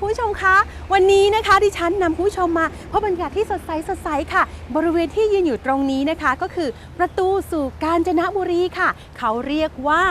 คุณผู้ชมคะ วันนี้นะคะดิฉันนำคุณผู้ชมมาพบบรรยากาศที่สดใสสดใสค่ะ บริเวณที่ยืนอยู่ตรงนี้นะคะ ก็คือประตูสู่กาญจนบุรีค่ะ เขาเรียกว่า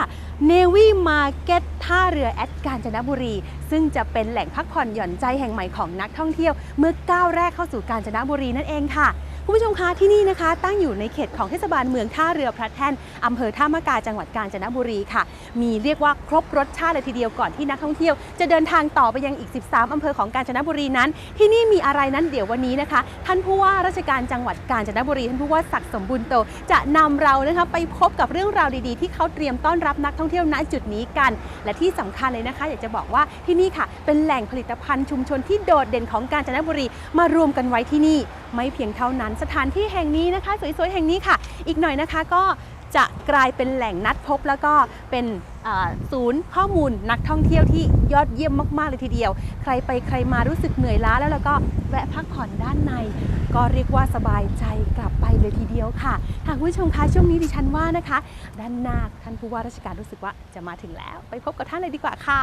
เนวี่มาเก็ตท่าเรือแอดกาญจนบุรี ซึ่งจะเป็นแหล่งพักผ่อนหย่อนใจแห่งใหม่ของนักท่องเที่ยว เมื่อก้าวแรกเข้าสู่กาญจนบุรีนั่นเองค่ะ คุณผู้ชมคะที่นี่นะคะ ตั้งอยู่ในเขตของเทศบาลเมืองท่าเรือพระแท่นอำเภอท่ามะกาจังหวัดกาญจนบุรีค่ะ มีเรียกว่าครบรสชาติเลยทีเดียวก่อนที่นักท่องเที่ยว จะเดินทางต่อไปยังอีก 13 อำเภอของกาญจนบุรีนั้น ที่นี่มีอะไรนั้นเดี๋ยววันนี้นะคะ ท่านผู้ว่าราชการจังหวัดกาญจนบุรีท่านผู้ว่าศักดิ์สมบูรณ์โต จะนำเรานะคะไปพบกับเรื่องราวดีๆ ที่เขาเตรียมต้อนรับนักท่องเที่ยวณจุดนี้กัน และที่สำคัญเลยนะคะ อยากจะบอกว่าที่นี่ค่ะ เป็นแหล่งผลิตภัณฑ์ชุมชนที่โดดเด่นของกาญจนบุรีมารวมกันไว้ที่นี่ ไม่เพียงเท่านั้นสถานที่แห่งนี้นะคะ สวยๆแห่งนี้ค่ะ อีกหน่อยนะคะก็จะกลายเป็นแหล่งนัดพบ แล้วก็เป็นศูนย์ข้อมูลนักท่องเที่ยวที่ยอดเยี่ยมมาก ๆ เลยทีเดียว ใครไปใครมารู้สึกเหนื่อยล้าแล้วแล้วก็แวะพักผ่อนด้านใน ก็เรียกว่าสบายใจกลับไปเลยทีเดียวค่ะทางคุณผู้ชมคะช่วงนี้ดิฉันว่านะคะ ด้านหน้าท่านผู้ว่าราชการรู้สึกว่าจะมาถึงแล้ว ไปพบกับท่านเลยดีกว่าค่ะ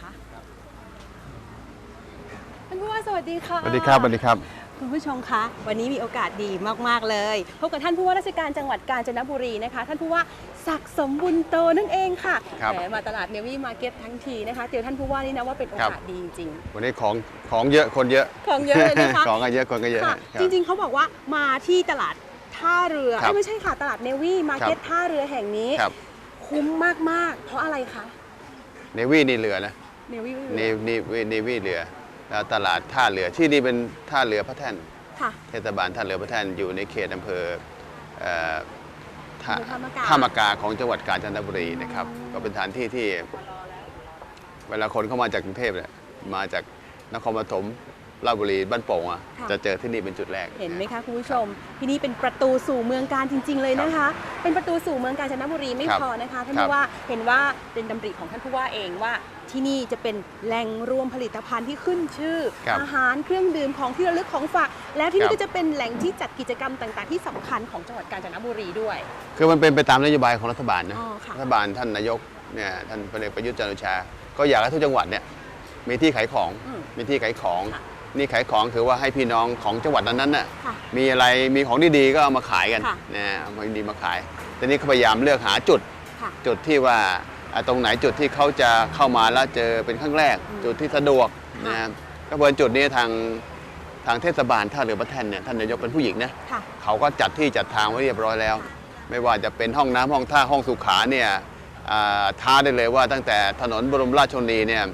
คะท่านผู้ว่าสวัสดีค่ะ สวัสดีครับสวัสดีครับ คุณผู้ชมคะ วันนี้มีโอกาสดีมาก ๆ เลยพบกับท่านผู้ว่าราชการจังหวัดกาญจนบุรีนะคะ ท่านผู้ว่าศักดิ์สมบุญโตนั่นเองค่ะครับ แหมมาตลาดเนวี่มาร์เก็ตทั้งทีนะคะเจอท่านผู้ว่านี่นะว่าเป็นโอกาสดีจริงวันนี้ของของเยอะคนเยอะ ๆของเยอะเลยนะคะ ของก็เยอะคนก็เยอะค่ะครับจริงๆ เขาบอกว่ามาที่ตลาดท่าเรือครับเอ้ยไม่ใช่ค่ะ ตลาดเนวี่มาร์เก็ตครับ ท่าเรือแห่งนี้ ครับ คุ้มมากๆ เพราะอะไรคะ เนวี่นี่เรือนะ เนวี่เนเนเนวี่เรือ แล้วตลาดท่าเรือ ที่นี่เป็นท่าเรือพระแท่นค่ะเทศบาลท่าเรือพระแท่นอยู่ในเขตอำเภอเอ่อท่าอำเภอท่ามะกาท่ามะกาของจังหวัดกาญจนบุรีนะครับ ก็เป็นสถานที่ที่ เวลาคนเข้ามาจากกรุงเทพเนี่ยมาจากนครปฐม ราชบุรีบ้านโป่งอะค่ะ จะเจอที่นี่เป็นจุดแรก เห็นไหมคะคุณผู้ชม ที่นี่เป็นประตูสู่เมืองการจริง ๆ เลยนะคะ เป็นประตูสู่เมืองกาญจนบุรีไม่ครับพอนะคะท่านครับผู้ว่าเห็นว่าเป็นดำริของท่านผู้ว่าเองว่า ที่นี่จะเป็นแหล่งรวมผลิตภัณฑ์ที่ขึ้นชื่อ ครับอาหารเครื่องดื่มของที่ระลึกของฝาก แล้วที่ครันี่บก็จะเป็นแหล่งที่จัดกิจกรรมต่างๆ ที่สำคัญของจังหวัดกาญจนบุรีด้วย คือมันเป็นไปตามนโยบายของรัฐบาลนะอ๋อค่ะรัฐบาลท่านนายกเนี่ยท่านพลเอกประยุทธ์จันทร์โอชา ก็อยากให้ทุกจังหวัดเนี่ยมีที่ขายของอืมมีที่ขายของ ค่ะ นี่ขายของคือว่าให้พี่น้องของจังหวัดนั้นๆน่ะค่ะมีอะไรมีของดีๆก็เอามาขายกันค่ะ นะเอาของดีมาขายทีนี้เขาพยายามเลือกหาจุด ค่ะ จุดที่ว่าอะตรงไหนจุดที่เขาจะเข้ามาแล้วเจอเป็นครั้งแรก อืมจุดที่สะดวกค่ะ นะก็เพิ่นจุดนี้ทางทางเทศบาลท่าเรือพระแท่นเนี่ยท่านนายกเป็นผู้หญิงนะค่ะ เขาก็จัดที่จัดทางไว้เรียบร้อยแล้ว ไม่ว่าจะเป็นห้องน้ำห้องท่าห้องสุขาเนี่ยอ่าท้าได้เลยว่าตั้งแต่ถนนบรมราชชนนีเนี่ย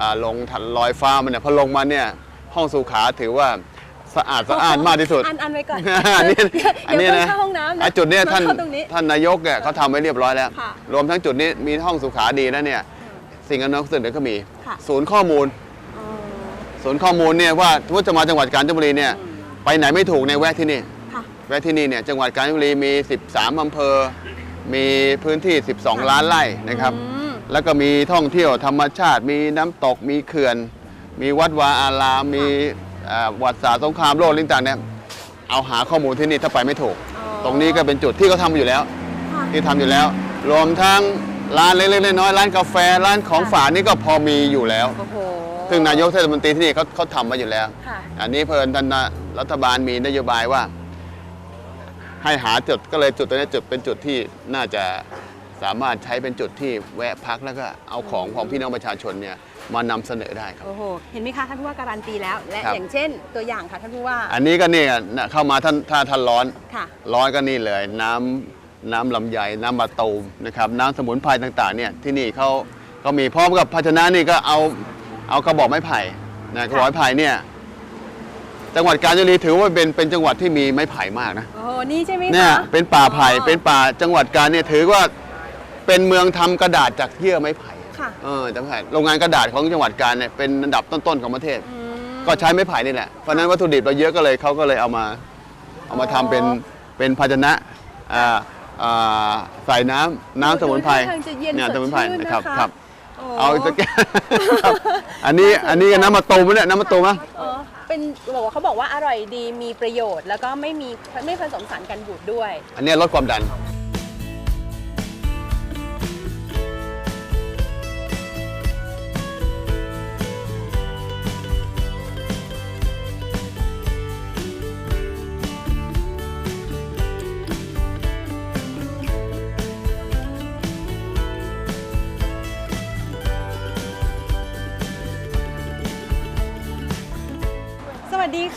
อ่าลงถันลอยฟ้ามันเนี่ยพอลงมาเนี่ย ห้องสุขาถือว่าสะอาดสะอาดมากที่สุด อันอันไว้ก่อนอันนี้อันนี้เดี๋ยวนะต้องเข้าห้องน้ำนะอะจุดเนี้ยท่านเข้าตรงนี้ท่านนายกเนี่ยเขาทำไว้เรียบร้อยแล้วค่ะรวมทั้งจุดนี้มีห้องสุขาดีนะเนี่ยสิ่งอำนวยความสะดวกก็มีค่ะศูนย์ข้อมูลอ๋อศูนย์ข้อมูลเนี่ยว่าถ้าจะมาจังหวัดกาญจนบุรีเนี่ยอืมไปไหนไม่ถูกในยแวะที่นี่ค่ะแวะที่นี่เนี่ยจังหวัดกาญจนบุรีมี 13อำเภอ มีพื้นที่ 12 ล้านไร่นะครับอืมแล้วก็มีท่องเที่ยวธรรมชาติ มีน้ำตกมีเขื่อน มีวัดวาอารามมีอ่าประวัติศาสตร์สงครามโลกอะไรต่างๆเนี่ยเอาหาข้อมูลที่นี่ถ้าไปไม่ถูกอ๋อตรงนี้ก็เป็นจุดที่เขาทำอยู่แล้วค่ะที่ทำอยู่แล้ว รวมทั้งร้านเล็กๆน้อยๆร้านกาแฟร้านของฝากนี่ก็พอมีอยู่แล้ว โอ้โห ซึ่งนายกเทศมนตรีที่นี่เขาเขาทำมาอยู่แล้ว ค่ะ อันนี้เพิ่นท่านนะรัฐบาลมีนโยบายว่า ให้หาจุดก็เลยจุดตัวนี้จุดเป็นจุดที่น่าจะ สามารถใช้เป็นจุดที่แวะพักแล้วก็เอาของของพี่น้องประชาชนเนี่ยมานำเสนอได้ครับ โอ้โห เห็นไหมคะท่านผู้ว่าการันตีแล้ว และครับ อย่างเช่น ตัวอย่างค่ะท่านผู้ว่า อันนี้ก็นี่อะนะเข้ามาท่านถ้าท่านร้อน ค่ะ ร้อนก็นี่เลย น้ำน้ำลำไยน้ำมะตูมนะครับน้ำสมุนไพรต่างๆเนี่ยที่นี่เขาเขามีพร้อมกับภาชนะนี่ก็เอาเอากระบอกไม้ไผ่นะกระบอกไม้ไผ่เนี่ยจังหวัดกาญจนบุรีถือว่าเป็นเป็นจังหวัดที่มีไม้ไผ่มากนะ โอ้โห นี่ใช่ไหมคะเนี่ยเป็นป่าไผ่อ๋อเป็นป่าจังหวัดกาญเนี่ยถือว่า เป็นเมืองทำกระดาษจากเยื่อไม้ไผ่ค่ะ เออจำไผ่โรงงานกระดาษของจังหวัดกาญเนี่ยเป็นอันดับต้นๆของประเทศ อืม ก็ใช้ไม้ไผ่นี่แหละ เพราะฉะนั้นวัตถุดิบเราเยอะก็เลยเขาก็เลยเอามา เอามาทำเป็น อ๋อเป็นภาชนะอ่าอ่าใส่น้ำน้ำสมุนไพรดูท่าทางจะเย็นเนี่ยสดสมุนไพรชื่นนะครับนะคะ ครับโอ้เอาอีกสักแก้วครับอันนี้อันนี้น้ำมะตูมไหมเนี่ยน้ำมะตูมไหมเออเป็นบอกว่าเขาบอกว่าอร่อยดีมีประโยชน์ แล้วก็ไม่มีไม่ผสมสารกันบูดด้วย อันนี้ลดความดัน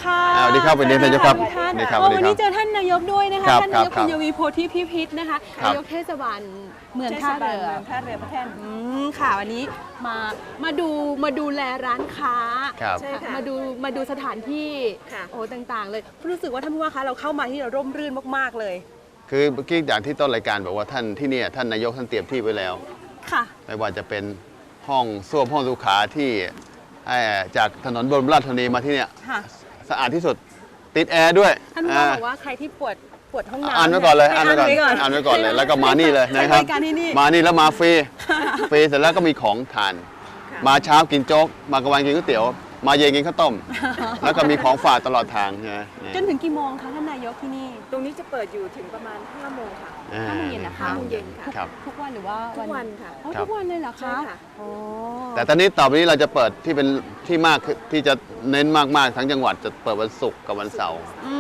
ค่ะอ่าสวัสดีครับสวัสดีท่านนายกครับทุกท่านสวัสดีครับโอ้สวัสดีครับวันนี้เจอท่านนายกด้วยนะคะครับท่านนายกครัคุบณยวีโพธิพิพิธนะคะครับ นายกเทศบาลเมืองท่าเรือท่าเรือพระแท่นอืมค่ะวันนี้มามาดูมาดูแลร้านค้าครับ ใช่ค่ะมาดูมาดูสถานที่ค่ะ โอ้ต่างๆ เลยรู้สึกว่าท่านผู้ว่าคะเราเข้ามาที่เราร่มรื่นมากๆเลยคือเมื่อกี้อย่างที่ต้นรายการบอกว่าท่านที่เนี่ยท่านนายกท่านเตรียมที่ไว้แล้ว ค่ะ ไม่ว่าจะเป็นห้องส้วมห้องสุขาที่เอ่อจากถนนบรมราชชนนีมาที่เนี่ยค่ะ สะอาดที่สุดติดแอร์ด้วยท่านผู้ว่าอ่าบอกว่าใครที่ปวดปวดห้องน้ำอ่านไว้ก่อนเลยให้อ่านไว้ก่อนก่อนอ่านไว้ก่อนเลยแล้วก็มานี่เลยนะครับใช้บริการที่นี่มานี่แล้วมาฟรีฟรีเสร็จแล้วก็มีของทาน มาเช้ากินโจ๊กมากลางวันกินก๋วยเตี๋ยว มาเย็นกินข้าวต้ม แล้วก็มีของฝากตลอดทางใช่ไหมจนถึงกี่โมงคะท่านนายกที่นี่ ตรงนี้จะเปิดอยู่ถึงประมาณ5โมงค่ะอ่า ห้าโมงเย็นนะคะห้าโมงเย็นค่ะ ครับ ทุกวันหรือว่าทุกวันค่ะ อ๋อครับ ทุกวันเลยเหรอคะใช่ค่ะอ๋อแต่ตอนนี้ต่อไปนี้เราจะเปิดที่เป็นที่มากคือที่จะเน้นมากๆทั้งจังหวัดจะเปิดวันศุกร์กับวันเสาร์อื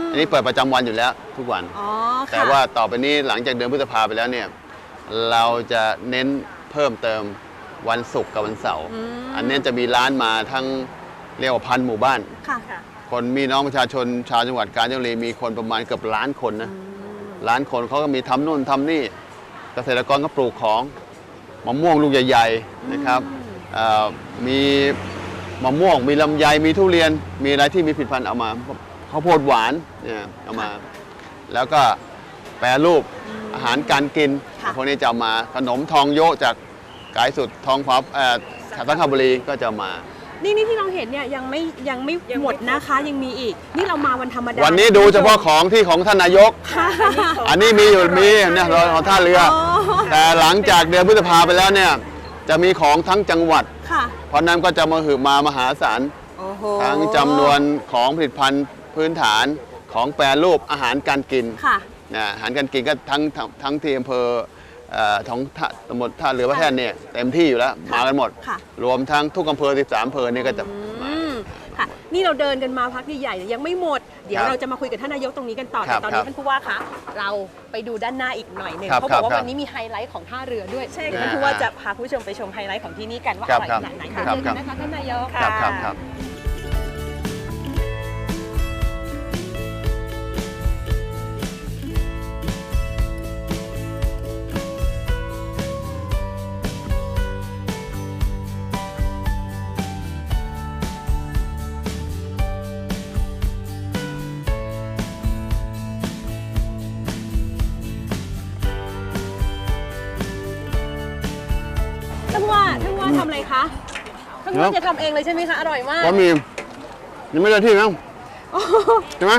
มอันนี้เปิดประจำวันอยู่แล้วทุกวัน อ๋อค่ะแต่ว่าต่อไปนี้หลังจากเดือนพฤษภาไปแล้วเนี่ยเราจะเน้นเพิ่มเติมวันศุกร์กับวันเสาร์อืมอันนี้จะมีร้านมาทั้งเรียกว่าพันหมู่บ้านค่ะค่ะ คนมีน้องประชาชนชาวจังหวัดกาญจนบุรีมีคนประมาณเกือบล้านคนนะ ล้านคนเขาก็มีทำนู่นทำนี่ เกษตรกรก็ปลูกของมะม่วงลูกใหญ่ๆนะครับเอ่อมีมะม่วงมีลำไยมีทุเรียน มีอะไรที่มีผลิตภัณฑ์เอามาข้าวโพดหวานเนี่ยเอามา แล้วก็แปรรูปอาหารการกินค่ะพวกนี้จะเอามาขนมทองโยะจากกายสุดทองฟ้าเอ่อสังขบุรีก็จะมา นี่นี่ที่เราเห็นเนี่ยยังไม่ยังไม่ยังไม่หมดนะคะ ยังมีอีก นี่เรามาวันธรรมดาวันนี้ดูเฉพาะของที่ของท่านนายกค่ะอันนี้มีอยู่มีเนี่ยรอของท่าเรืออ๋อแต่หลังจากเดือนพฤษภาไปแล้วเนี่ยจะมีของทั้งจังหวัดค่ะเพราะนั้นก็จะมาหือมามหาศาลโอ้โหทั้งจำนวนของผลิตภัณฑ์พื้นฐานของแปรรูปอาหารการกินค่ะนะอาหารการกินก็ทั้งทั้งทั้งที่อำเภอ เอ่อของท่าตำบลท่าเรือพระแท่นเนี่ยเต็มที่อยู่แล้วมากันหมด ค่ะ รวมทั้งทุกอำเภอ 13อำเภอนี่ก็จะมา อืมค่ะ นี่เราเดินกันมาพักใหญ่ๆยังไม่หมด เดี๋ยวครับเราจะมาคุยกับท่านนายกตรงนี้กันต่อ ครัแต่บตอนครันี้บท่านผู้ว่าคะ เราไปดูด้านหน้าอีกหน่อยหนึ่งครับเขาบอกว่าครับวันนี้มีไฮไลท์ของท่าเรือด้วยใช่เดี๋ยวค่ะ ท่านผู้ว่าจะพาคุณผู้ชมไปชมไฮไลท์ของที่นี่กันว่าครัอบร่อยครับขนาดไหนครัค่ะบเจอกันนะคะท่านนายก ครับครับครับ คุณแจะทำเองเลยใช่ไหมคะ อร่อยมาก ก็มียังไม่ได้ที่นะใช่ไหม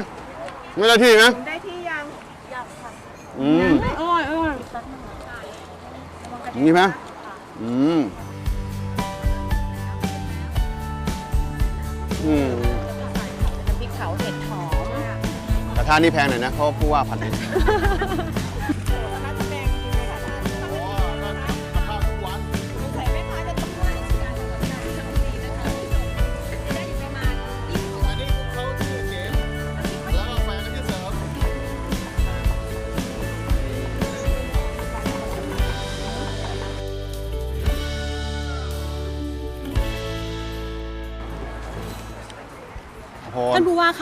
ไม่ได้ที่นะได้ที่ยังยังค่ะอืมอร่อยอร่อยนี่ไหมอืมอืมพริกเผาเห็ดหอมแต่ท่านี่แพงหน่อยนะเพราะผู้ว่าผัดเอง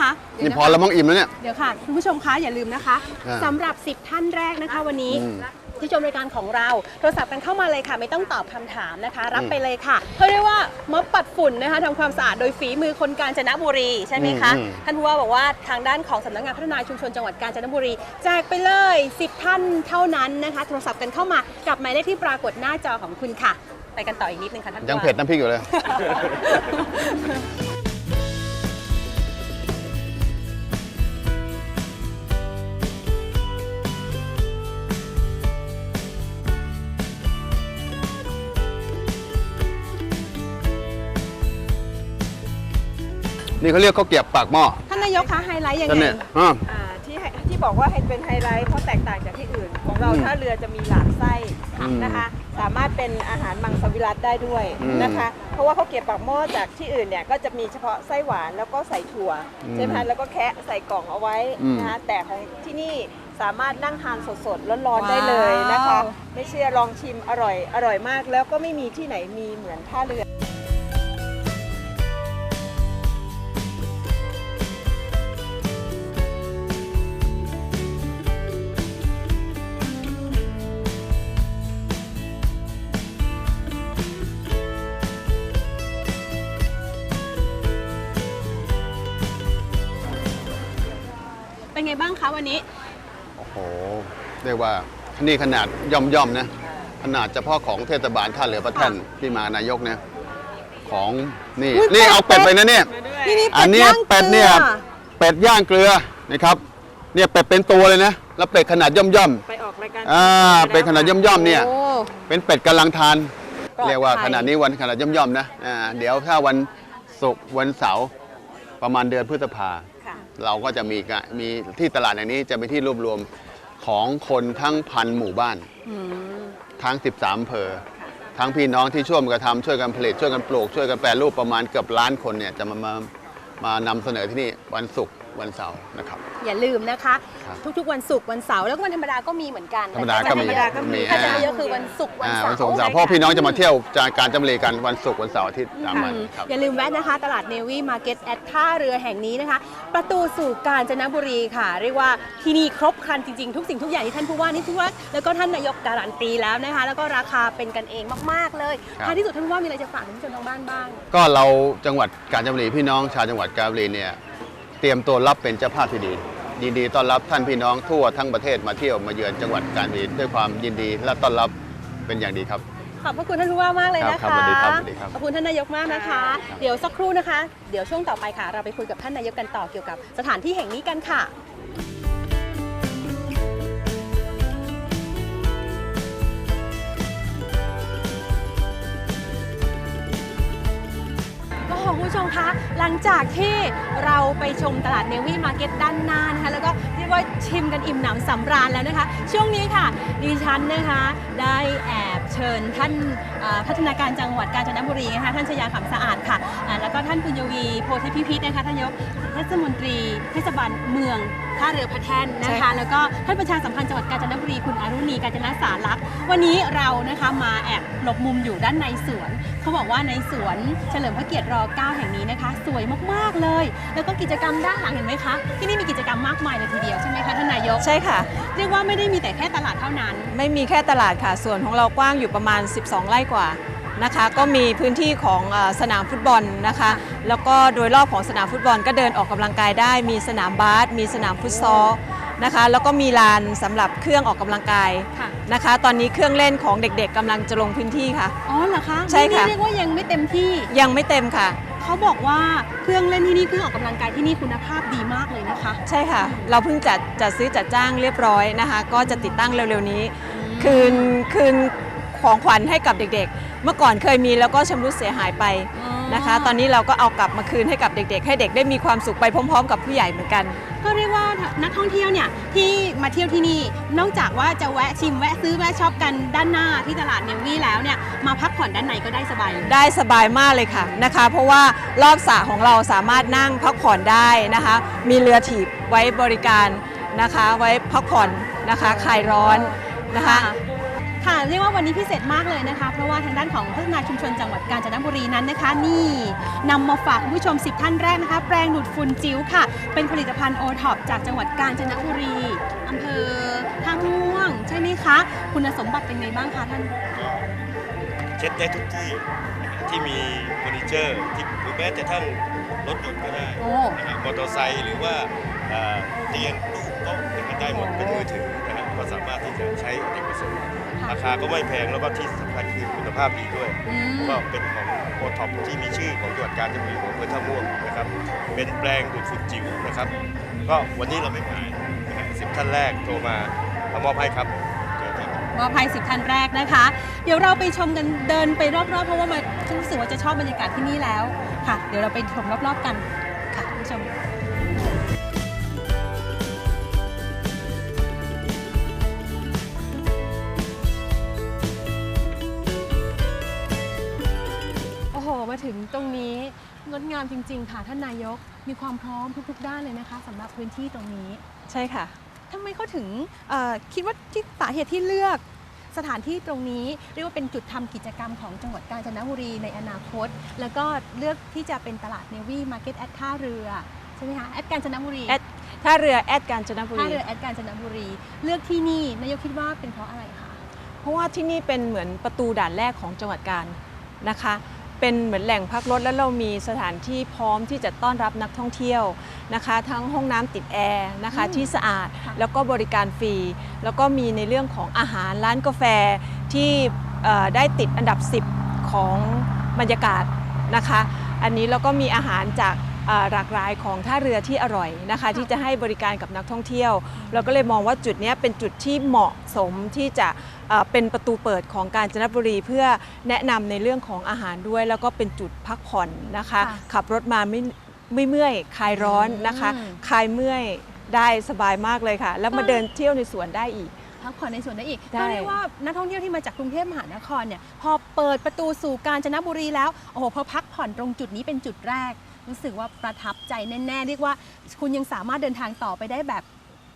คะเดี๋นี่ยวพอแล้วมั้งอิ่มแล้วเนี่ย เดี๋ยวค่ะคุณผู้ชมคะอย่าลืมนะคะอ่าสำหรับ 10 ท่านแรกนะคะวันนี้อืมที่ชมรายการของเราโทรศัพท์กันเข้ามาเลยค่ะ ไม่ต้องตอบคำถามนะคะ รับอืมไปเลยค่ะเขาเรียกว่าม็อบปัดฝุ่นนะคะทำความสะอาดโดยฝีมือคนกาญจนบุรีใช่ไหมคะอืม ท่านผู้ว่าบอกว่าทางด้านของสำนักงานพัฒนาชุมชนจังหวัดกาญจนบุรีแจกไปเลย 10 ท่านเท่านั้นนะคะโทรศัพท์กันเข้ามากับหมายเลขที่ปรากฏหน้าจอของคุณค่ะ ไปกันต่ออีกนิดนึงค่ะท่านผู้ยังว่า เผ็ดน้ำพริกอยู่เลย นี่เขาเรียกข้าวเกรียบปากหม้อท่านนายกคะไฮไลท์ยังนั่นไงเนี่ยอ่า อ่าที่ให้ที่บอกว่าให้เป็นไฮไลท์เพราะแตกต่างจากที่อื่น ของเราอืมท่าเรือจะมีหลากไส้อืมนะคะ สามารถเป็นอาหารมังสวิรัตได้ด้วยอืมนะคะ เพราะว่าเขาวเก็บปากหม้อจากที่อื่นเนี่ยก็จะมีเฉพาะไส้หวานแล้วก็ใส่ถั่วอืมใช่ไหมคะแล้วก็แคะใส่กล่องเอาไว้อืม นะคะแต่ของที่นี่สามารถนั่งทานสดๆร้อนๆได้เลยนะคะ ว้าว ไม่เชื่อลองชิมอร่อยอร่อยมาก แล้วก็ไม่มีที่ไหนมีเหมือนท่าเรือ รียกว่านี่ขนาดย่อมย่อมๆนะขนาดเฉพาะของเทศบาลท่าเรือพระแท่นที่มานายกเนี่ยของนี่อุ๊ยนี่เป็ดเอาเป็ดไปนะเนี่ยนี่นี่อัเป็นดเนี้ยย่างเป็ดเกลืเนี่ยอเป็ดย่างเกลือนะครับ เนี่ยเป็ดเป็นตัวเลยนะแล้วเป็ดขนาดย่อมย่อมไปออกรายการ ๆอ่าเป็นขนาดย่อมย่อมๆเนี่ย โอ้ เป็นเป็ดกำลังทาน ปลอดภัย เรียกว่าขนาดนี้วันขนาดย่อมย่อมๆนะอ่าเดี๋ยวถ้าวันศุกร์วันเสาร์ประมาณเดือนพฤษภา ค่ะ เราก็จะมีกะมีที่ตลาดแห่งนี้จะเป็นที่รวบรวม ของคนทั้งพันหมู่บ้านอืมทั้ง 13อำเภอ ทั้งพี่น้องที่ช่วยกันกระทำช่วยกันผลิตช่วยกันปลูกช่วยกันแปรรูปประมาณเกือบล้านคนเนี่ยจะมามามานำเสนอที่นี่วันศุกร์ วันเสาร์นะครับ อย่าลืมนะคะ ครับทุกๆ วันศุกร์วันเสาร์แล้วก็วันธรรมดาก็มีเหมือนกันธรรมดาก็มีแต่มี ถ้าจะอ่าเยอะคือวันศุกร์วันอ่าเสาวันร์ศุกร์วันเสาร์เพราะพี่น้องจะมาเที่ยวจากการจำเรีกันวันศุกร์วันเสาร์อาทิตย์สามวันอืมครับ อย่าลืมแวะนะคะ ตลาดเนวี่มาร์เก็ตแอดท่าเรือแห่งนี้นะคะ ประตูสู่กาญจนบุรีค่ะ เรียกว่าที่นี่ครบครันจริงๆ ทุกสิ่งทุกอย่างที่ท่านผู้ว่านี่ทุกว่าแล้วก็ท่านนายกการันตีแล้วนะคะ แล้วก็ราคาเป็นกันเองมากๆเลยครับ ท้ายที่สุดท่านผู้ว่ามีอะไรจะฝากคุณผู้ชมทางบ้านบ้าง ก็เราจังหวัดกาญจนบุรีพี่น้องชาวจังหวัดกาญจนบุรีเนี่ย เตรียมตัวรับเป็นเจ้าภาพที่ดี ยินดีต้อนรับท่านพี่น้องทั่วทั้งประเทศมาเที่ยวมาเยือนจังหวัดกาญจนบุรีด้วยความยินดีและต้อนรับเป็นอย่างดีครับ ขอบพระคุณท่านผู้ว่ามากเลยนะครัคะบสวัสดีครับสวัสดีครับ ขอบคุณท่านนายกมากนะคะ เดี๋ยวสักครู่นะคะ เดี๋ยวช่วงต่อไปค่ะ เราไปคุยกับท่านนายกกันต่อเกี่ยวกับสถานที่แห่งนี้กันค่ะ คุณผู้ชมคะ หลังจากที่เราไปชมตลาดเนวี่มาร์เก็ตด้านหน้านะคะ แล้วก็เรียกว่าชิมกันอิ่มหนำสำราญแล้วนะคะ ช่วงนี้ค่ะ ดิฉันนะคะ ได้แอบเชิญท่านพัฒนาการจังหวัดกาญจนบุรีนะคะท่านชยาขำสะอาดค่ะ แล้วก็ท่านปุญญวีโพธิพิพิธนะคะท่านยกเทศมนตรีเทศบาลเมืองท่าเรือพระแท่นนะคะ แล้วก็ท่านประชาสัมพันธ์จังหวัดกาญจนบุรีคุณอารุณีกาญจนสารักษ์วันนี้เรานะคะมาแอบหลบมุมอยู่ด้านในสวน เขาบอกว่าในสวนเฉลิมพระเกียรติร9แห่งนี้นะคะ สวยมากๆเลย แล้วก็กิจกรรมด้านหลังเห็นไหมคะที่นี่มีกิจกรรมมากมายเลยทีเดียวใช่ไหมคะท่านนายกใช่ค่ะ เรียกว่าไม่ได้มีแต่แค่ตลาดเท่านั้น ไม่มีแค่ตลาดค่ะ ส่วนของเรากว้างอยู่ประมาณ 12 ไร่กว่านะคะก็มีพื้นที่ของเออสนามฟุตบอลนะคะ แล้วก็โดยรอบของสนามฟุตบอลก็เดินออกกำลังกายได้ มีสนามบาสมีสนามฟุตซอล นะคะ แล้วก็มีลานสำหรับเครื่องออกกำลังกายค่ะ นะคะ ตอนนี้เครื่องเล่นของเด็กๆกำลังจะลงพื้นที่ค่ะ อ๋อเหรอคะใช่ค่ะ นี่เรียกว่ายังไม่เต็มที่ ยังไม่เต็มค่ะ เขาบอกว่าเครื่องเล่นที่นี่เครื่องออกกำลังกายที่นี่คุณภาพดีมากเลยนะคะ ใช่ค่ะ เราเพิ่งจัดจัดซื้อจัดจ้างเรียบร้อยนะคะ ก็จะติดตั้งเร็วๆนี้ คืนคืนของขวัญให้กับเด็กๆ เมื่อก่อนเคยมีแล้วก็ชำรุดเสียหายไปอ๋อ นะคะ ตอนนี้เราก็เอากลับมาคืนให้กับเด็ก ๆ ให้เด็กได้มีความสุขไปพร้อม ๆ กับผู้ใหญ่เหมือนกัน ก็เรียกว่านักท่องเที่ยวเนี่ยที่มาเที่ยวที่นี่นอกจากว่าจะแวะชิมแวะซื้อแวะช็อปกันด้านหน้าที่ตลาดเนวี่แล้วเนี่ยมาพักผ่อนด้านในก็ได้สบายเลยได้สบายมากเลยค่ะนะคะ เพราะว่ารอบสระของเราสามารถนั่งพักผ่อนได้นะคะ มีเรือถีบไว้บริการนะคะ ไว้พักผ่อนนะคะคลายร้อนนะคะ ค่ะเรียกว่าวันนี้พิเศษมากเลยนะคะ เพราะว่าทางด้านของพัฒนาชุมชนจังหวัดกาญจนบุรีนั้นนะคะ นี่นำมาฝากคุณผู้ชม 10 ท่านแรกนะคะ แปรงดูดฝุ่นจิ๋วค่ะ เป็นผลิตภัณฑ์โอท็อปจากจังหวัดกาญจนบุรีอำเภอท่าม่วง ใช่ไหมคะ คุณสมบัติเป็นไงบ้างคะท่านเช็ดได้ทุกที่นะฮะที่มีเฟอร์นิเจอร์ที่หรือแม้แต่ทั้งรถยนต์ก็ได้โอ้นะฮะมอเตอร์ไซค์หรือว่าเอ่อเตียงตู้โต๊ะนะครับได้หมดเป็นมือถือนะฮะ ก็สามารถที่จะใช้อเนกประสงค์ราคาก็ไม่แพงแล้วก็ที่สำคัญคือคุณภาพดีด้วย อืม ก็เป็นของโอท็อปที่มีชื่อของจังหวัดกาญจนบุรีของอำเภอท่าม่วงนะครับ เป็นแปลงดูดฝุ่นจิ๋วนะครับ ก็วันนี้เราไม่ขายนะฮะสิบท่านแรกโทรมาเอามอบให้ครับเจอกันมอบให้สิบท่านแรกนะคะ เดี๋ยวเราไปชมกันเดินไปรอบๆ เพราะว่ามารู้สึกว่าจะชอบบรรยากาศที่นี่แล้วค่ะ เดี๋ยวเราไปชมรอบๆกันค่ะคุณผู้ชม ตรงนี้งดงามจริง ๆ ค่ะท่านนายกมีความพร้อมทุก ๆ ด้านเลยนะคะสำหรับพื้นที่ตรงนี้ ใช่ค่ะทำไมเขาถึงเอ่อคิดว่าที่สาเหตุที่เลือกสถานที่ตรงนี้เรียกว่าเป็นจุดทำกิจกรรมของจังหวัดกาญจนบุรีในอนาคต แล้วก็เลือกที่จะเป็นตลาดเนวี่มาร์เก็ตแอดท่าเรือใช่ไหมคะแอดกาญจนบุรีแอดท่าเรือแอดกาญจนบุท่ารี เรือแอดกาญจนบุรี เลือกที่นี่นายกคิดว่าเป็นเพราะอะไรคะ เพราะว่าที่นี่เป็นเหมือนประตูด่านแรกของจังหวัดกาญนะคะ เป็นเหมือนแหล่งพักรถแล้วเรามีสถานที่พร้อมที่จะต้อนรับนักท่องเที่ยวนะคะ ทั้งห้องน้ำติดแอร์นะคะอืมที่สะอาดค่ะแล้วก็บริการฟรี แล้วก็มีในเรื่องของอาหารร้านกาแฟที่เอ่อได้ติดอันดับ 10 ของบรรยากาศนะคะ อันนี้แล้วก็มีอาหารจากเอ่อ หลากหลายของท่าเรือที่อร่อยนะคะที่จะให้บริการกับนักท่องเที่ยว เราก็เลยมองว่าจุดเนี้ยเป็นจุดที่เหมาะสมที่จะเอ่อเป็นประตูเปิดของกาญจนบุรี เพื่อแนะนำในเรื่องของอาหารด้วย แล้วก็เป็นจุดพักผ่อนนะคะค่ะขับรถมาไม่ไม่เมื่อยคลายร้อนนะคะอืมคลายเมื่อยได้สบายมากเลยค่ะ แล้วมาเดินเที่ยวในสวนได้อีกพักผ่อนในส่วนได้อีกได้ก็เรียกว่านักท่องเที่ยวที่มาจากกรุงเทพมหานครเนี่ยพอเปิดประตูสู่กาญจนบุรีแล้วโอ้โหพอพักผ่อนตรงจุดนี้เป็นจุดแรก รู้สึกว่าประทับใจแน่ๆ เรียกว่าคุณยังสามารถเดินทางต่อไปได้แบบ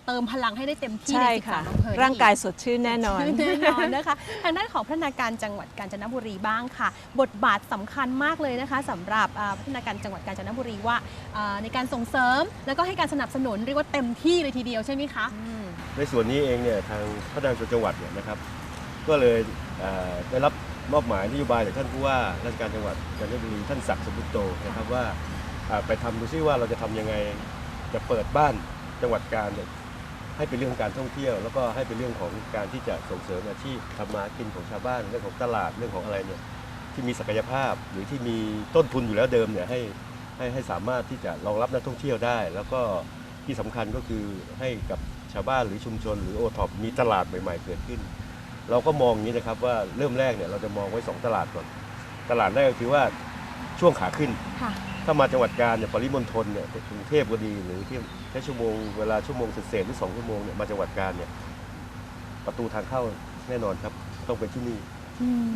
เติมพลังให้ได้เต็มที่ใช่ในค่ะ13อำเภอได้อีร่างกายสดชื่นแน่นอนแน่นอนนะคะทางด้านของพัฒนาการจังหวัดกาญจนบุรีบ้างค่ะ บทบาทสำคัญมากเลยนะคะสำหรับอ่าพัฒนาการจังหวัดกาญจนบุรีว่าอ่าในการส่งเสริม แล้วก็ให้การสนับสนุนเรียกว่าเต็มที่เลยทีเดียวใช่ไหมคะในส่วนนี้เองเนี่ยทางพัฒนาส่วนจังหวัดเนี่ยนะครับ ก็เลยเอ่อได้รับมอบหมายนโยบายจากท่านผู้ว่าราชการจังหวัดกาญจนบุรีท่านศักดิ์สมบุตโตนะครับว่าอ่า ไปทำดูซิว่าเราจะทำยังไงจะเปิดบ้านจังหวัดกาญเนี่ยให้เป็นเรื่องของการท่องเที่ยว แล้วก็ให้เป็นเรื่องของการที่จะส่งเสริมอาชีพทำมากินของชาวบ้านเรื่องของตลาดเรื่องของอะไรเนี่ยที่มีศักยภาพหรือที่มีต้นทุนอยู่แล้วเดิมเนี่ยให้ให้ให้สามารถที่จะรองรับนักท่องเที่ยวได้ แล้วก็ที่สำคัญก็คือให้กับชาวบ้านหรือชุมชน หรือโอท็อปมีตลาดใหม่ ๆ เกิดขึ้น เราก็มองอย่างนี้นะครับว่าเริ่มแรกเนี่ยเราจะมองไว้ 2 ตลาดก่อน ตลาดแรกก็คือว่าช่วงขาขึ้นค่ะ ถ้ามาจังหวัดกาญเนี่ยปริมณฑลเนี่ยกรุงเทพก็ดีหรือที่แค่ชั่วโมงเวลาชั่วโมงเศษๆหรือสองชั่วโมงเนี่ยมาจังหวัดกาญเนี่ยประตูทางเข้าแน่นอนครับต้องเป็นที่นี่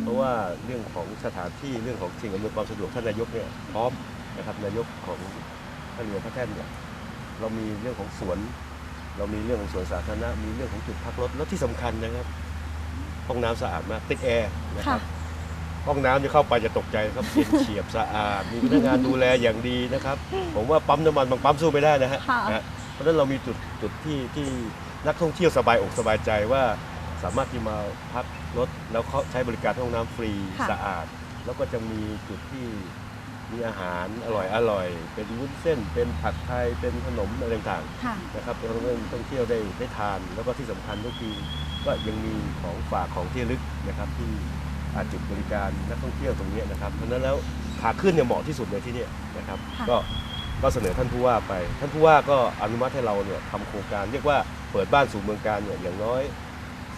เพราะว่าเรื่องของสถานที่เรื่องของสิ่งอำนวยความสะดวกท่านนายกเนี่ยพร้อมนะครับนายกของท่านเรือพระแท่นเนี่ยเรามีเรื่องของสวน เรามีเรื่องของสวนสาธารณะมีเรื่องของจุดพักรถแล้วที่สำคัญนะครับห้องน้ำสะอาดมากติดแอร์นะครับ ห้องน้ำจะเข้าไปจะตกใจครับเย็นเฉียบสะอาด มีพนักงานดูแลอย่างดีนะครับ ผมว่าปั๊มน้ำมันบางปั๊มสู้ไม่ได้นะฮะค่ะ นะฮะเพราะฉะนั้นเรามีจุดจุดที่ที่นักท่องเที่ยวสบายอกสบายใจว่า สามารถที่มาพักรถแล้วเขาใช้บริการห้องน้ำฟรีค่ะ สะอาด แล้วก็จะมีจุดที่มีอาหารอร่อยอร่อยเป็นวุ้นเส้น เป็นผัดไทยเป็นขนมอะไรต่างๆ ค่ะ นะครับให้นักท่องเที่ยวได้ได้ทาน แล้วก็ที่สำคัญก็คือก็ยังมีของฝากของที่ระลึกนะครับที่อา จุดบริการนักท่องเที่ยวตรงเนี้ยนะครับเพราะฉะนั้นแล้วขาขึ้นเนี่ยเหมาะที่สุดเลยที่เนี่ยนะครับค่ะก็ก็เสนอท่านผู้ว่าไป ท่านผู้ว่าก็อนุมัติให้เราเนี่ยทำโครงการเรียกว่าเปิดบ้านสู่เมืองการเนี่ยอย่างน้อย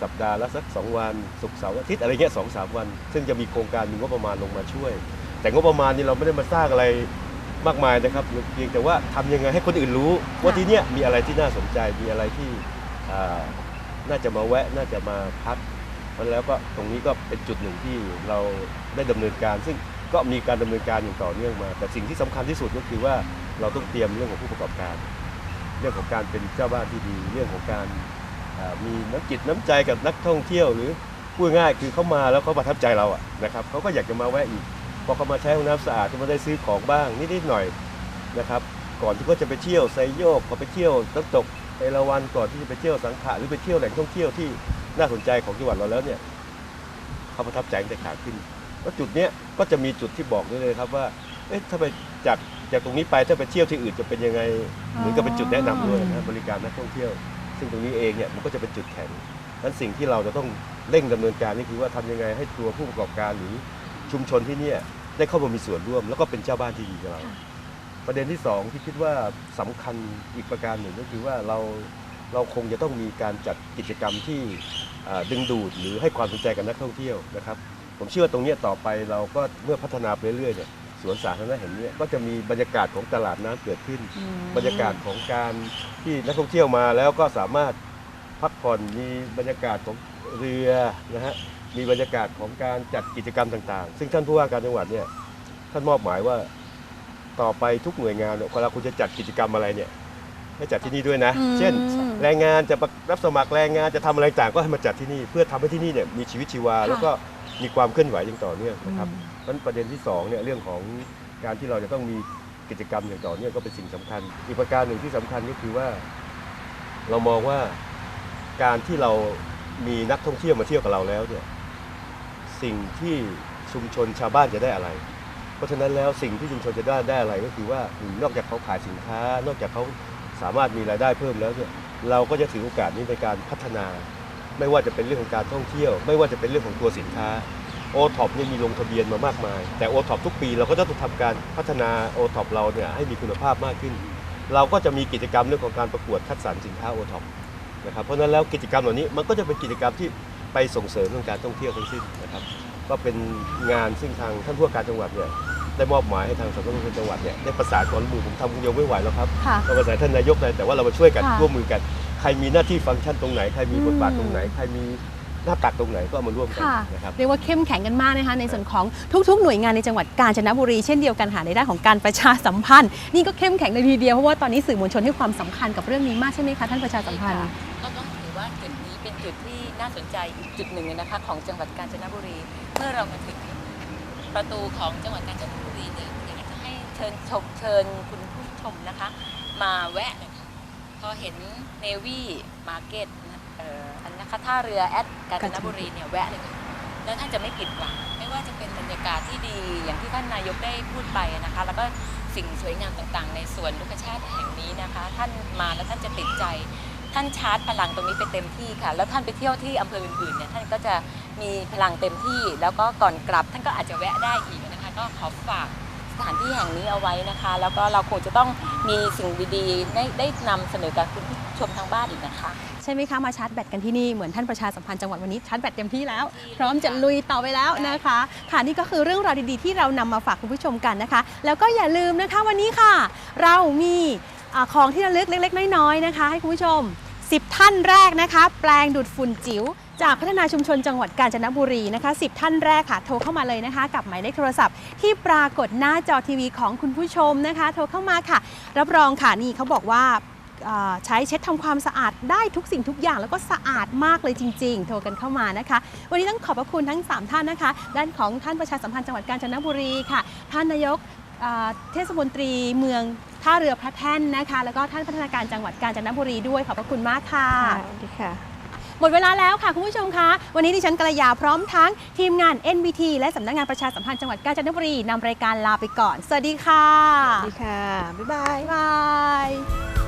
สัปดาห์ละสักสองวันศุกร์เสาร์อาทิตย์อะไรเงี้ยสองสามวัน ซึ่งจะมีโครงการมีงบประมาณลงมาช่วย แต่งบประมาณนี่เราไม่ได้มาสร้างอะไรมากมายนะครับเพียงแต่ว่าทำยังไงให้คนอื่นรู้ว่าที่เนี่ยมีอะไรที่น่าสนใจมีอะไรที่อ่าน่าจะมาแวะน่าจะมาพักเพ ราะแล้วก็ตรงนี้ก็เป็นจุดหนึ่งที่เราได้ดำเนินการ ซึ่งก็มีการดำเนินการอย่างต่อเนื่องมา แต่สิ่งที่สำคัญที่สุดก็คือว่าเราต้องเตรียมเรื่องของผู้ประกอบการ เรื่องของการเป็นเจ้าบ้านที่ดี เรื่องของการมีน้ำจิตน้ำใจกับนักท่องเที่ยว หรือพูดง่ายคือเขามาแล้วเขาประทับใจเราอะนะครับเขาก็อยากจะมาแวะอีกพอเขามาใช้ห้องน้ำสะอาดก็มาได้ซื้อของบ้างนิดๆหน่อยนะครับก่อนที่เขาจะไปเที่ยวไซโยกเขาไปเที่ยวน้ำตกเอราวัณก่อนที่จะไปเที่ยวสังขะหรือไปเที่ยวแหล่งท่องเที่ยวที่ น่าสนใจของจังหวัดเราแล้วเนี่ยเขาประทับใจตั้งแต่ขาขึ้นแล้วจุดเนี้ยก็จะมีจุดที่บอกด้วยเลยครับว่าเอ๊ะถ้าไปจากจากตรงนี้ไปถ้าไปเที่ยวที่อื่นจะเป็นยังไงเหมือนกับเป็นจุดแนะนำด้วยนะบริการนักท่องเที่ยว ซึ่งตรงนี้เองเนี่ยมันก็จะเป็นจุดแข็งนั้นสิ่งที่เราจะต้องเร่งดำเนินการนี่คือว่าทำยังไงให้ตัวผู้ประกอบการหรือชุมชนที่เนี่ยได้เข้ามามีส่วนร่วม แล้วก็เป็นเจ้าบ้านที่ดีกับเรา ประเด็นที่สองที่คิดว่าสำคัญอีกประการหนึ่งก็คือว่าเราเราคงจะต้องมีการจัดกิจกรรมที่อ่า ดึงดูดหรือให้ความสนใจกับนักท่องเที่ยวนะครับ ผมเชื่อตรงนี้ต่อไปเราก็เมื่อพัฒนาไปเรื่อยๆเนี่ยสวนสาธารณะแห่งนี้ก็จะมีบรรยากาศของตลาดน้ำเกิดขึ้น บรรยากาศของการที่นักท่องเที่ยวมาแล้วก็สามารถพักผ่อนมีบรรยากาศของเรือนะฮะมีบรรยากาศของการจัดกิจกรรมต่างๆ ซึ่งท่านผู้ว่าการจังหวัดเนี่ยท่านมอบหมายว่าต่อไปทุกหน่วยงานเวลาคุณจะจัดกิจกรรมอะไรเนี่ย ให้จัดที่นี่ด้วยนะอืมเช่น แรงงานจะรับสมัครแรงงานจะทำอะไรต่างก็ให้มาจัดที่นี่ เพื่อทำให้ที่นี่เนี่ยมีชีวิตชีวา แล้วก็มีความเคลื่อนไหวอย่างต่อเนื่องนะครับเพราะฉะนั้นประเด็นที่สองเนี่ยเรื่องของการที่เราจะต้องมีกิจกรรมอย่างต่อเนื่องก็เป็นสิ่งสำคัญ อีกประการหนึ่งที่สำคัญก็คือว่า เรามองว่าการที่เรามีนักท่องเที่ยวมาเที่ยวกับเราแล้วเนี่ยสิ่งที่ชุมชนชาวบ้านจะได้อะไร เพราะฉะนั้นแล้วสิ่งที่ชุมชนจะได้ได้อะไรก็คือว่าหนึ่งนอกจากเขาขายสินค้า นอกจากเขา สามารถมีรายได้เพิ่มแล้วเนี่ยเราก็จะถือโอกาสนี้ในการพัฒนา ไม่ว่าจะเป็นเรื่องของการท่องเที่ยว ไม่ว่าจะเป็นเรื่องของตัวสินค้าโอท็อปนี่มีลงทะเบียนมามากมาย แต่โอท็อปทุกปีเราก็จะต้องทำการพัฒนาโอท็อปเราเนี่ยให้มีคุณภาพมากขึ้น เราก็จะมีกิจกรรมเรื่องของการประกวดคัดสรรสินค้าโอท็อปนะครับเพราะนั้นแล้วกิจกรรมเหล่านี้มันก็จะเป็นกิจกรรมที่ไปส่งเสริมเรื่องการท่องเที่ยวทั้งสิ้นนะครับก็เป็นงานซึ่งทางท่านผู้ว่าการจังหวัดเนี่ย ได้มอบหมายให้ทางสำนักงานจังหวัดเนี่ยได้ประสานความร่วมมือผมทำคนเดียวไม่ไหวแล้วครับค่ะก็ประสานท่านนายกเลยแต่ว่าเรามาช่วยกันค่ะร่วมมือกัน ใครมีหน้าที่ฟังก์ชันตรงไหนใครมีบทบาทตรงไหน ใครมีหน้าตักตรงไหนก็เอามาร่วมกันค่ะ นะครับ เรียกว่าเข้มแข็งกันมากนะคะในส่วนของทุกๆ หน่วยงานในจังหวัดกาญจนบุรีเช่นเดียวกันค่ะในด้านของการประชาสัมพันธ์ นี่ก็เข้มแข็งในทีเดียวเพราะว่าตอนนี้สื่อมวลชนให้ความสำคัญกับเรื่องนี้มากใช่ไหมคะท่านประชาสัมพันธ์ ก็ต้องถือว่าจุดนี้เป็นจุดที่น่าสนใจอีกจุดหนึ่งเลยนะคะ ของจังหวัดกาญจนบุรี เมื่อเรามาถึงประตูของจังหวัดกาญจนบุ รีเนี่ยอยากจะให้เชิญชมเชิญคุณผู้ชมนะคะ มาแวะหน่อยค่ะพอเห็นเนวี่มาร์เก็ตอันนะคะท่าเรือแอดกาญจนบุรีเนี่ยแวะเลยค่ะแล้วท่านจะไม่ผิดหวังไม่ว่าจะเป็นบรรยากาศที่ดีอย่างที่ท่านนายกได้พูดไปนะคะ แล้วก็สิ่งสวยงามต่างๆ ในสวนลูกชาติแห่งนี้นะคะ ท่านมาแล้วท่านจะติดใจ ท่านชาร์จพลังตรงนี้ไปเต็มที่ค่ะ แล้วท่านไปเที่ยวที่อำเภออื่นๆเนี่ยท่านก็จะมีพลังเต็มที่ แล้วก็ก่อนกลับท่านก็อาจจะแวะได้อีก ก็ขอฝากสถานที่แห่งนี้เอาไว้นะคะ แล้วก็เราคงจะต้องมีสิ่งดีๆได้ได้นำเสนอกับคุณผู้ชมทางบ้านอีกนะคะ ใช่ไหมคะ มาชาร์จแบตกันที่นี่เหมือนท่านประชาสัมพันธ์จังหวัดวันนี้ชาร์จแบตเต็มที่แล้วเต็มที่พร้อมจะลุยต่อไปแล้วนะคะค่ะนี่ก็คือเรื่องราวดีๆ ที่เรานำมาฝากคุณผู้ชมกันนะคะ แล้วก็อย่าลืมนะคะวันนี้ค่ะ เรามีอาของที่ระลึกเล็ก ๆ น้อยๆนะคะ ให้คุณผู้ชม 10 ท่านแรกนะคะ แปลงดูดฝุ่นจิ๋ว จากพัฒนาชุมชนจังหวัดกาญจนบุรีนะคะ 10 ท่านแรกค่ะ โทรเข้ามาเลยนะคะ กับหมายเลขโทรศัพท์ ที่ปรากฏหน้าจอทีวีของคุณผู้ชมนะคะ โทรเข้ามาค่ะ รับรองค่ะนี่เขาบอกว่าใช้เช็ดทำความสะอาดได้ทุกสิ่งทุกอย่างแล้วก็สะอาดมากเลยจริง ๆ โทรกันเข้ามานะคะ วันนี้ต้องขอบพระคุณทั้ง 3 ท่านนะคะ ด้านของท่านประชาสัมพันธ์จังหวัดกาญจนบุรีค่ะ ท่านนายกเทศมนตรีเมืองท่าเรือพระแท่นนะคะ แล้วก็ท่านพัฒนาการจังหวัดกาญจนบุรีด้วยขอบพระคุณมากค่ะสวัสดีค่ะ หมดเวลาแล้วค่ะคุณผู้ชมคะวันนี้ดิฉันกระยาพร้อมทั้งทีมงาน NBT และสำนักงานประชาสัมพันธ์จังหวัดกาญจนบุรีนำรายการลาไปก่อน สวัสดีค่ะ สวัสดีค่ะ บ๊ายบายบ๊ายบาย